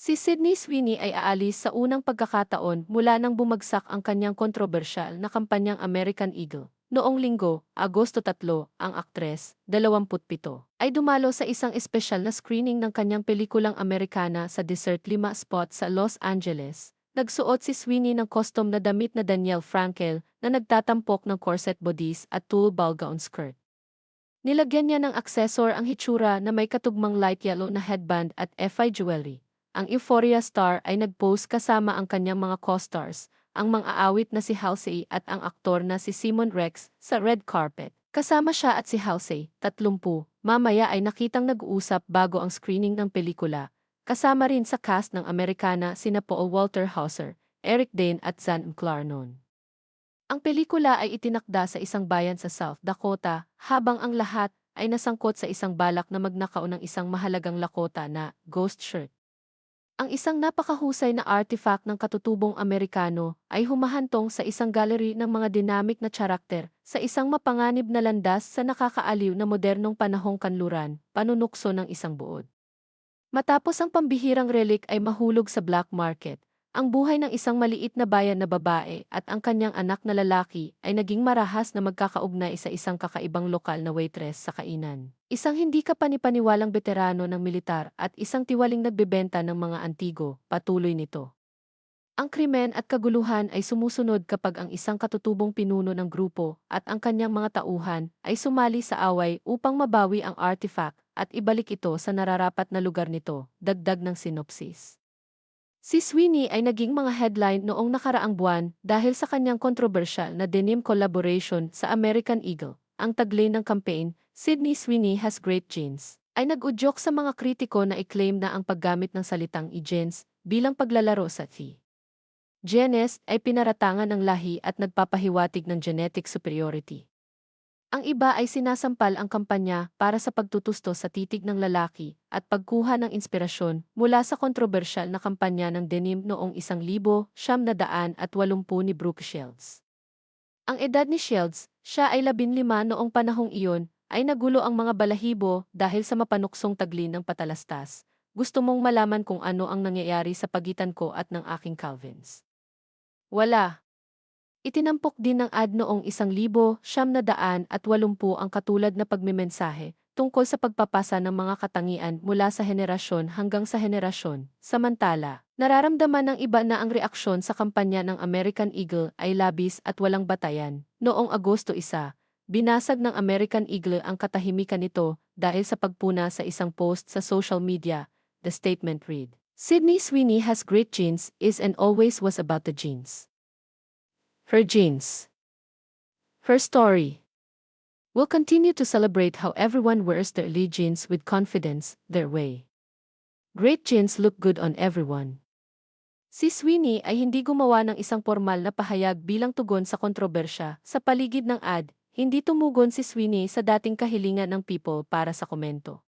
Si Sydney Sweeney ay aalis sa unang pagkakataon mula nang bumagsak ang kanyang kontrobersyal na kampanyang American Eagle. Noong linggo, Agosto 3, ang aktres, 27, ay dumalo sa isang espesyal na screening ng kanyang pelikulang Amerikana sa Desert Lima Spot sa Los Angeles. Nagsuot si Sweeney ng custom na damit na Danielle Frankel na nagtatampok ng corset bodies at tulle ball gown skirt. Nilagyan niya ng aksesor ang hitsura na may katugmang light yellow na headband at FI jewelry. Ang Euphoria star ay nag-pose kasama ang kanyang mga co-stars, ang mga aawit na si Halsey at ang aktor na si Simon Rex sa red carpet. Kasama siya at si Halsey, 30, mamaya ay nakitang nag-uusap bago ang screening ng pelikula. Kasama rin sa cast ng Amerikana sina Paul Walter Hauser, Eric Dane at Zan Clarnon. Ang pelikula ay itinakda sa isang bayan sa South Dakota, habang ang lahat ay nasangkot sa isang balak na magnakaw ng isang mahalagang Lakota na ghost shirt. Ang isang napakahusay na artifact ng katutubong Amerikano ay humahantong sa isang gallery ng mga dynamic na karakter sa isang mapanganib na landas sa nakakaaliw na modernong panahong kanluran, panunukso ng isang buod. Matapos ang pambihirang relic ay mahulog sa black market, ang buhay ng isang maliit na bayan na babae at ang kanyang anak na lalaki ay naging marahas na magkakaugnay sa isang kakaibang lokal na waitress sa kainan. Isang hindi kapanipaniwalang veterano ng militar at isang tiwaling nagbebenta ng mga antigo, patuloy nito. Ang krimen at kaguluhan ay sumusunod kapag ang isang katutubong pinuno ng grupo at ang kanyang mga tauhan ay sumali sa away upang mabawi ang artifact at ibalik ito sa nararapat na lugar nito, dagdag ng sinopsis. Si Sweeney ay naging mga headline noong nakaraang buwan dahil sa kanyang kontrobersyal na denim collaboration sa American Eagle. Ang tagline ng campaign, Sydney Sweeney has great genes, ay nag-udyok sa mga kritiko na i-claim na ang paggamit ng salitang e-genes bilang paglalaro sa T. Genes ay pinaratangan ng lahi at nagpapahiwatig ng genetic superiority. Ang iba ay sinasampal ang kampanya para sa pagtutusto sa titig ng lalaki at pagkuha ng inspirasyon mula sa kontrobersyal na kampanya ng denim noong isang libo, siyam na daan at walumpu ni Brooke Shields. Ang edad ni Shields, siya ay labinlima noong panahong iyon, ay nagulo ang mga balahibo dahil sa mapanuksong taglin ng patalastas. Gusto mong malaman kung ano ang nangyayari sa pagitan ko at ng aking Calvins. Wala, Itinampok din ng ad noong isang libo, siyam na daan at walumpu ang katulad na pagmimensahe tungkol sa pagpapasa ng mga katangian mula sa henerasyon hanggang sa henerasyon. Samantala, nararamdaman ng iba na ang reaksyon sa kampanya ng American Eagle ay labis at walang batayan. Noong Agosto 1, binasag ng American Eagle ang katahimikan nito dahil sa pagpuna sa isang post sa social media. The statement read, Sydney Sweeney has great genes is and always was about the genes. Her genes. Her story. We'll continue to celebrate how everyone wears their elite jeans with confidence, their way. Great jeans look good on everyone. Si Sweeney ay hindi gumawa ng isang formal na pahayag bilang tugon sa kontrobersya sa paligid ng ad, hindi tumugon si Sweeney sa dating kahilingan ng people para sa komento.